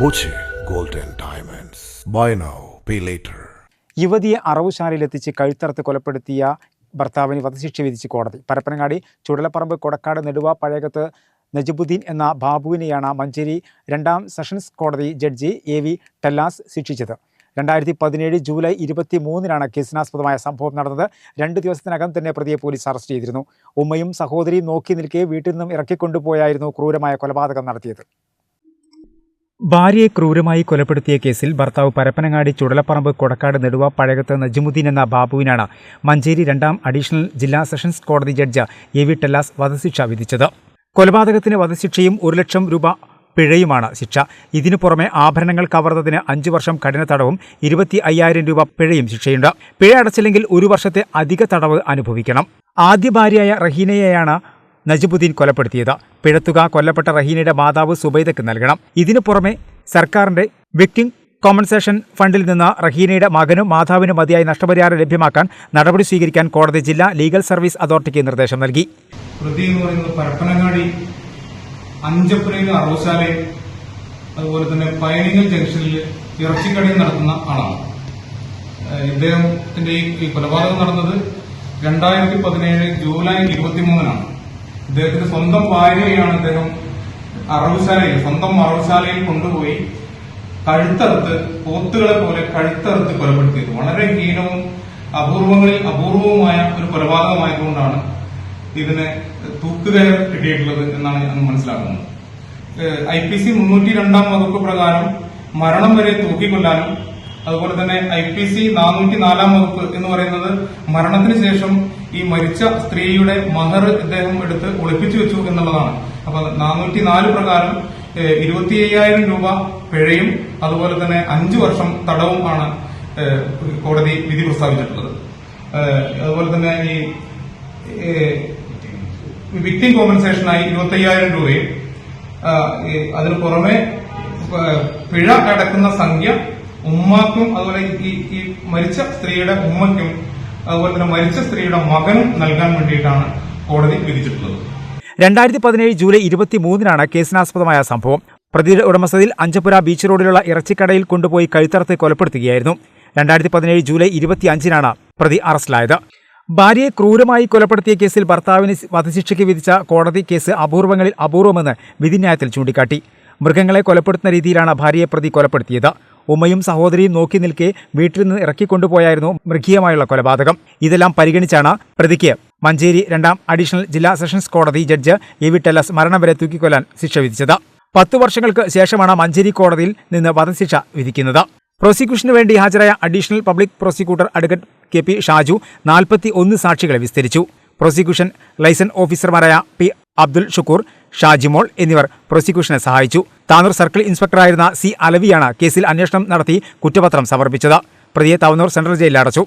Boche golden diamonds buy now pay later യുവതിയെ അറവുശാലയിലെത്തിച്ച് കഴുത്തറുത്ത് കൊലപ്പെടുത്തിയ ഭർത്താവിന് വധശിക്ഷ വിധിച്ച് കോടതി. പരപ്പനങ്ങാടി ചുടലപ്പറമ്പ് കൊടക്കാട് നെടുവ പഴയകത്ത് നജിബുദ്ദീൻ എന്ന ബാബുവിനെയാണ് മഞ്ചേരി രണ്ടാം സെഷൻസ് കോടതി ജഡ്ജി എ വി ടെല്ലാസ് ശിക്ഷിച്ചത്. രണ്ടായിരത്തി പതിനേഴ് ജൂലൈ ഇരുപത്തി മൂന്നിനാണ് കേസിനാസ്പദമായ സംഭവം നടന്നത്. രണ്ട് ദിവസത്തിനകം തന്നെ പ്രതിയെ പോലീസ് അറസ്റ്റ് ചെയ്തിരുന്നു. ഉമ്മയും സഹോദരിയും നോക്കി നിൽക്കെ വീട്ടിൽ നിന്നും ഇറക്കിക്കൊണ്ടുപോയായിരുന്നു ക്രൂരമായ കൊലപാതകം നടത്തിയത്. ഭാര്യയെ ക്രൂരമായി കൊലപ്പെടുത്തിയ കേസിൽ ഭർത്താവ് പരപ്പനങ്ങാടി ചുടലപ്പറമ്പ് കൊടക്കാട് നെടുവ പഴകത്ത് നജിമുദ്ദീൻ എന്ന ബാബുവിനാണ് മഞ്ചേരി രണ്ടാം അഡീഷണൽ ജില്ലാ സെഷൻസ് കോടതി ജഡ്ജ് എ വി ടെല്ലാസ് വധശിക്ഷ വിധിച്ചത്. കൊലപാതകത്തിന് വധശിക്ഷയും ഒരു ലക്ഷം രൂപ പിഴയുമാണ് ശിക്ഷ. ഇതിനു പുറമെ ആഭരണങ്ങൾ കവർന്നതിന് അഞ്ചു വർഷം കഠിന തടവും ഇരുപത്തി അയ്യായിരം രൂപ പിഴയും ശിക്ഷയുണ്ട്. പിഴ അടച്ചില്ലെങ്കിൽ ഒരു വർഷത്തെ അധിക തടവ് അനുഭവിക്കണം. ആദ്യ ഭാര്യയായ റഹീനയെയാണ് നജിബുദ്ദീൻ കൊലപ്പെടുത്തിയത്. പിഴത്തുക കൊല്ലപ്പെട്ട റഹീനയുടെ മാതാവ് സുബൈദക്ക് നൽകണം. ഇതിനു പുറമെ സർക്കാരിന്റെ വിക്ടിം കോമ്പൻസേഷൻ ഫണ്ടിൽ നിന്ന് റഹീനയുടെ മകനും മാതാവിനും മതിയായി നഷ്ടപരിഹാരം ലഭ്യമാക്കാൻ നടപടി സ്വീകരിക്കാൻ കോടതി ജില്ലാ ലീഗൽ സർവീസ് അതോറിറ്റിക്ക് നിർദ്ദേശം നൽകി. പ്രതി എന്ന് അതുപോലെ തന്നെ പയനിങ്ങൽ ജംഗ്ഷനിൽ ഇറച്ചിക്കടയും നടത്തുന്ന ആളാണ്. ഇദ്ദേഹത്തിന്റെ ഈ കൊലപാതകം നടന്നത് രണ്ടായിരത്തി പതിനേഴ് ജൂലൈ ഇരുപത്തിമൂന്നിനാണ്. ഇദ്ദേഹത്തിന്റെ സ്വന്തം ഭാര്യയാണ് അദ്ദേഹം അറവുശാലയിൽ സ്വന്തം അറവുശാലയിൽ കൊണ്ടുപോയി കഴുത്തറുത്ത് പോത്തുകളെ പോലെ കഴുത്തറുത്ത് കൊലപ്പെടുത്തിയത്. വളരെ ഹീനവും അപൂർവങ്ങളിൽ അപൂർവവുമായ ഒരു കൊലപാതകമായതുകൊണ്ടാണ് ഇതിന് തൂക്കുകയർ കിട്ടിയിട്ടുള്ളത് എന്നാണ് അന്ന് മനസ്സിലാക്കുന്നത്. ഐ പി സി മുന്നൂറ്റി രണ്ടാം വകുപ്പ് പ്രകാരം മരണം വരെ തൂക്കിക്കൊല്ലാനും അതുപോലെ തന്നെ ഐ പി സി നാനൂറ്റി നാലാം വകുപ്പ് എന്ന് പറയുന്നത് മരണത്തിന് ശേഷം ഈ മരിച്ച സ്ത്രീയുടെ മഹർ ഇദ്ദേഹം എടുത്ത് ഒളിപ്പിച്ചു വെച്ചു എന്നുള്ളതാണ്. അപ്പൊ നാനൂറ്റി നാല് പ്രകാരം ഇരുപത്തി അയ്യായിരം രൂപ പിഴയും അതുപോലെ തന്നെ അഞ്ചു വർഷം തടവും ആണ് കോടതി വിധി പ്രസ്താവിച്ചിട്ടുള്ളത്. അതുപോലെ തന്നെ ഈ വിക്ടിം കോമ്പൻസേഷനായി ഇരുപത്തയ്യായിരം രൂപയും ആ, ഈ അതിന് പുറമെ പിഴ അടക്കുന്ന സംഖ്യ ഉമ്മാക്കും അതുപോലെ ഈ മരിച്ച സ്ത്രീയുടെ ഉമ്മയ്ക്കും അതുപോലെ തന്നെ മരിച്ച സ്ത്രീയുടെ മകൻ നൽകാൻ വേണ്ടിയിട്ടാണ് കോടതി വിധിച്ചിട്ടുള്ളത്. രണ്ടായിരത്തി പതിനേഴ് ജൂലൈ ഇരുപത്തി മൂന്നിനാണ് കേസിനാസ്പദമായ സംഭവം. പ്രതിയുടെ ഉടമസ്ഥതയിൽ അഞ്ചപ്പുര ബീച്ച് റോഡിലുള്ള ഇറച്ചിക്കടയിൽ കൊണ്ടുപോയി കഴുത്തറത്ത് കൊലപ്പെടുത്തുകയായിരുന്നു. രണ്ടായിരത്തി പതിനേഴ് ജൂലൈ ഇരുപത്തി അഞ്ചിനാണ് പ്രതി അറസ്റ്റിലായത്. ഭാര്യയെ ക്രൂരമായി കൊലപ്പെടുത്തിയ കേസിൽ ഭർത്താവിന് വധശിക്ഷയ്ക്ക് വിധിച്ച കോടതി കേസ് അപൂർവങ്ങളിൽ അപൂർവമെന്ന് വിധിന്യായത്തിൽ ചൂണ്ടിക്കാട്ടി. മൃഗങ്ങളെ കൊലപ്പെടുത്തുന്ന രീതിയിലാണ് ഭാര്യയെ പ്രതി കൊലപ്പെടുത്തിയത്. ഉമ്മയും സഹോദരിയും നോക്കി നിൽക്കെ വീട്ടിൽ നിന്ന് ഇറക്കിക്കൊണ്ടുപോയായിരുന്നു മൃഗീയമായുള്ള കൊലപാതകം. ഇതെല്ലാം പരിഗണിച്ചാണ് പ്രതിക്ക് മഞ്ചേരി രണ്ടാം അഡീഷണൽ ജില്ലാ സെഷൻസ് കോടതി ജഡ്ജ് എ വി ടെല്ലസ് മരണം വരെ തൂക്കിക്കൊല്ലാൻ ശിക്ഷ വിധിച്ചത്. പത്തു വർഷങ്ങൾക്ക് ശേഷമാണ് മഞ്ചേരി കോടതിയിൽ നിന്ന് വധശിക്ഷ വിധിക്കുന്നത്. പ്രോസിക്യൂഷന് വേണ്ടി ഹാജരായ additional public prosecutor advocate K P Shaju നാൽപ്പത്തി ഒന്ന് സാക്ഷികളെ വിസ്തരിച്ചു. പ്രോസിക്യൂഷൻ ലൈസൻസ് ഓഫീസർമാരായ പി അബ്ദുൽ ഷുക്കൂർ ഷാജിമോൾ എന്നിവർ പ്രോസിക്യൂഷനെ സഹായിച്ചു. താനൂർ സർക്കിൾ ഇൻസ്പെക്ടറായിരുന്ന സി അലവിയാണ് കേസിൽ അന്വേഷണം നടത്തി കുറ്റപത്രം സമർപ്പിച്ചത്. പ്രതിയെ താവന്നൂർ സെൻട്രൽ ജയിലിൽ അടച്ചു.